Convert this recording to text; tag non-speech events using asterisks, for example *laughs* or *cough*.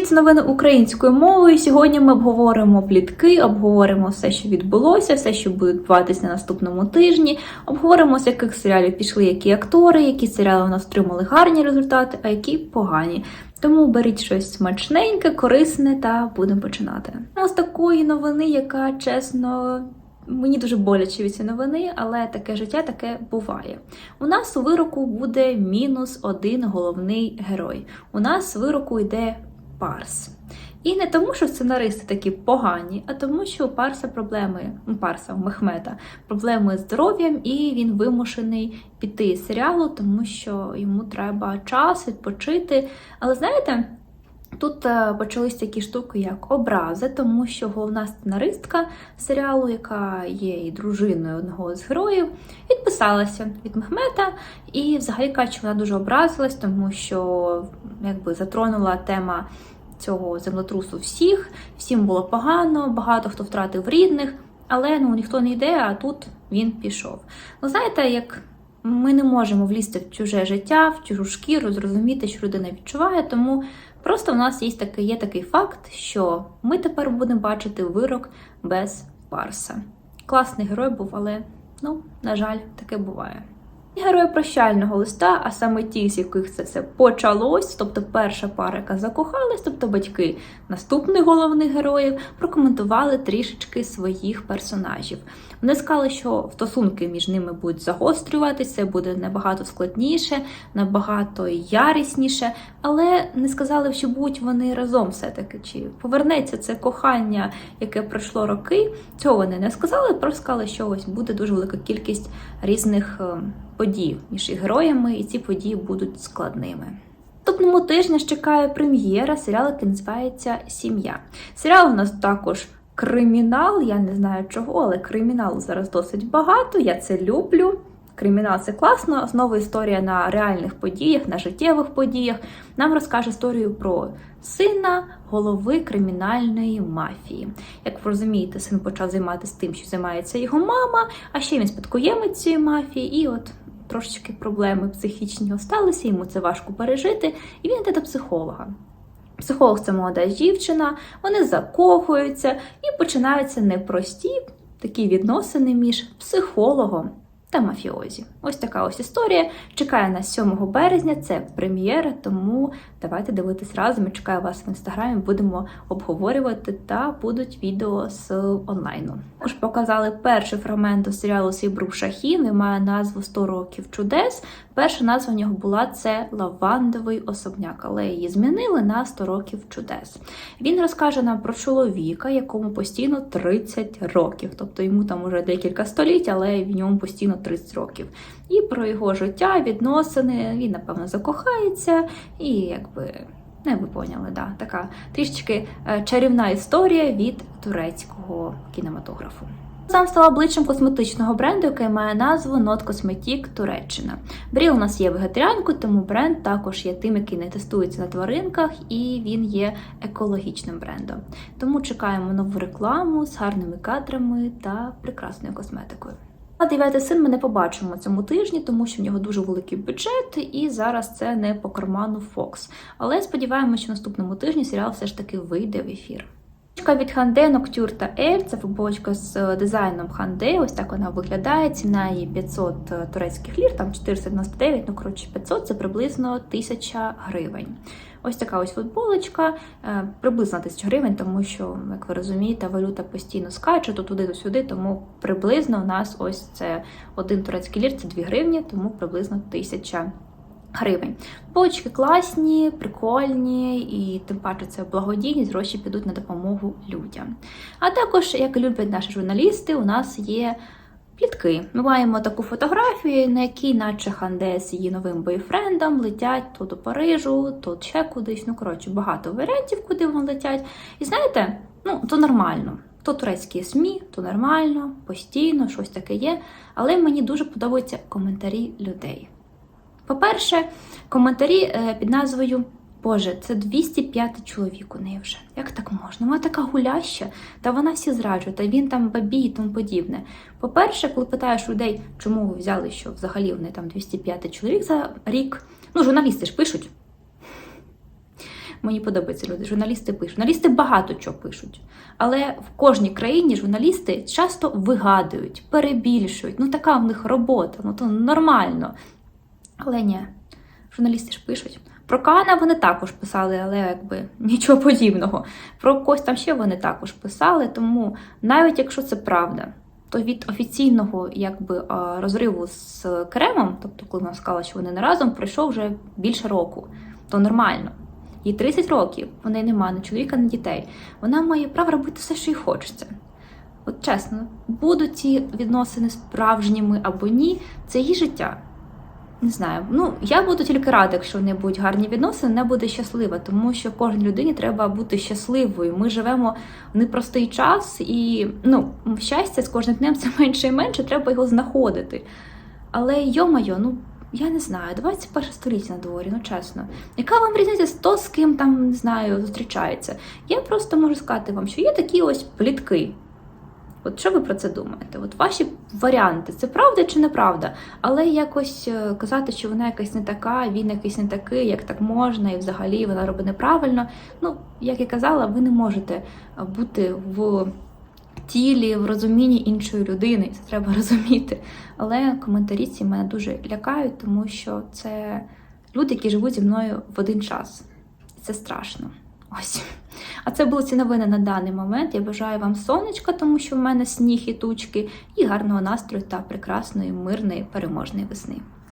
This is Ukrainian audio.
Дивіться новини українською мовою. Сьогодні ми обговоримо плітки, обговоримо все, що відбулося, все, що буде відбуватися на наступному тижні. Обговоримо, з яких серіалів пішли які актори, які серіали у нас отримали гарні результати, а які погані. Тому беріть щось смачненьке, корисне та будемо починати. Ну, З такої новини, яка чесно. Мені дуже боляче від цієї новини, але таке життя таке буває. У нас у вироку буде мінус один головний герой. У нас вироку йде Парс. І не тому, що сценаристи такі погані, а тому, що у Парса проблеми, у Парса, Мехмета, проблеми з здоров'ям, і він вимушений піти з серіалу, тому що йому треба час відпочити. Але знаєте. Тут е, почались такі штуки, як образи, тому що головна сценаристка серіалу, яка є і дружиною одного з героїв, відписалася від Мехмета, і взагалі каже, вона дуже образилась, тому що якби затронула тема цього землетрусу всіх, всім було погано, багато хто втратив рідних, але ну ніхто не йде, а тут він пішов. Ну, знаєте, як ми не можемо влізти в чуже життя, в чужу шкіру, зрозуміти, що людина відчуває, тому. Просто в нас є такий, є такий факт, що ми тепер будемо бачити вирок без Парса. Класний герой був, але, ну, на жаль, таке буває. Герої прощального листа, а саме ті, з яких це все почалось, тобто перша пара, яка закохалась, тобто батьки наступних головних героїв, прокоментували трішечки своїх персонажів. Вони сказали, що стосунки між ними будуть загострюватися, буде набагато складніше, набагато ярісніше, але не сказали, чи будуть вони разом все-таки, чи повернеться це кохання, яке пройшло роки. Цього вони не сказали, просто сказали, що ось буде дуже велика кількість різних подій між героями, і ці події будуть складними. Наступному тижні ж чекає прем'єра серіалу, який називається Сім'я. Серіал у нас також кримінал. Я не знаю чого, але криміналу зараз досить багато. Я це люблю. Кримінал це класно. Знову історія на реальних подіях, на життєвих подіях. Нам розкаже історію про сина голови кримінальної мафії. Як ви розумієте, син почав займатися тим, що займається його мама, а ще він спадкоємець цієї мафії, і от трошечки проблеми психічні осталися, йому це важко пережити, і він йде до психолога. Психолог це молода дівчина, вони закохуються і починаються непрості такі відносини між психологом та мафіозі. Ось така ось історія. Чекає нас 7 березня, це прем'єра, тому давайте дивитись разом. Я чекаю вас в інстаграмі, будемо обговорювати та будуть відео з онлайну. Також показали перший фрагмент серіалу Сібрук Шахін, він має назву «100 років чудес. Перша назва в нього була це Лавандовий особняк, але її змінили на 100 років чудес. Він розкаже нам про чоловіка, якому постійно 30 років, тобто йому там уже декілька століть, але в ньому постійно 30 років. І про його життя, відносини, він, напевно, закохається і якби. Не ви поняли, да, така трішечки е, чарівна історія від турецького кінематографу. Сам стала обличчям косметичного бренду, який має назву Not Cosmetic Туреччина. Брі у нас є вегетаріанкою, тому бренд також є тим, який не тестується на тваринках, і він є екологічним брендом. Тому чекаємо нову рекламу з гарними кадрами та прекрасною косметикою. А дев'ятий син ми не побачимо цьому тижні, тому що в нього дуже великий бюджет, і зараз це не по карману Fox. Але сподіваємося, що наступному тижні серіал все ж таки вийде в ефір. Від Ханде Ноктюр та Ель. Це футболочка з дизайном Ханде. Ось так вона виглядає. Ціна її 500 турецьких лір, там 499, ну коротше 500 це приблизно 1000 гривень. Ось така ось футболочка, приблизно 1000 гривень, тому що, як ви розумієте, валюта постійно скаче, то туди, то сюди, тому приблизно у нас ось це один турецький лір, це 2 гривні, тому приблизно 1000 гривень гривень. Почки класні, прикольні, і тим паче це благодійність, гроші підуть на допомогу людям. А також, як люблять наші журналісти, у нас є плітки. Ми маємо таку фотографію, на якій, наче Ханде з її новим бойфрендом, летять то до Парижу, то ще кудись. Ну, коротше, багато варіантів, куди вони летять. І знаєте, ну, то нормально. То турецькі СМІ, то нормально, постійно, щось таке є. Але мені дуже подобаються коментарі людей. По-перше, коментарі е, під назвою Боже, це 205 чоловік у неї вже. Як так можна? Вона така гуляща, та вона всі зраджує, та він там бабій і тому подібне. По-перше, коли питаєш людей, чому ви взяли, що взагалі вони там 205 чоловік за рік, ну, журналісти ж пишуть. Мені подобаються люди. Журналісти пишуть. Журналісти багато чого пишуть. Але в кожній країні журналісти часто вигадують, перебільшують. Ну така в них робота, ну то нормально. Але ні, журналісти ж пишуть. Про Кана вони також писали, але якби нічого подібного. Про когось там ще вони також писали. Тому навіть якщо це правда, то від офіційного якби розриву з Кремом, тобто коли вона сказала, що вони не разом, пройшов вже більше року. То нормально. Їй 30 років, в неї немає ні чоловіка, ні дітей. Вона має право робити все, що їй хочеться. От чесно, будуть ці відносини справжніми або ні, це її життя. Не знаю. Ну, я буду тільки рада, якщо в будуть гарні відносини, вона буде щаслива, тому що кожній людині треба бути щасливою. Ми живемо в непростий час, і ну, щастя з кожним днем *laughs* це менше і менше, треба його знаходити. Але йо-майо, ну я не знаю, 21 століття на дворі, ну чесно. Яка вам різниця з то, з ким там не знаю, зустрічається? Я просто можу сказати вам, що є такі ось плітки. От що ви про це думаєте? От ваші варіанти, це правда чи неправда? Але якось е, казати, що вона якась не така, він якийсь не такий, як так можна, і взагалі вона робить неправильно. Ну, як я казала, ви не можете е, бути в тілі, в розумінні іншої людини, і це треба *laughs* розуміти. Але коментарі ці мене дуже лякають, тому що це люди, які живуть зі мною в один час. І це страшно. Ось. А це були ці новини на даний момент. Я бажаю вам сонечка, тому що в мене сніг і тучки, і гарного настрою та прекрасної, мирної, переможної весни.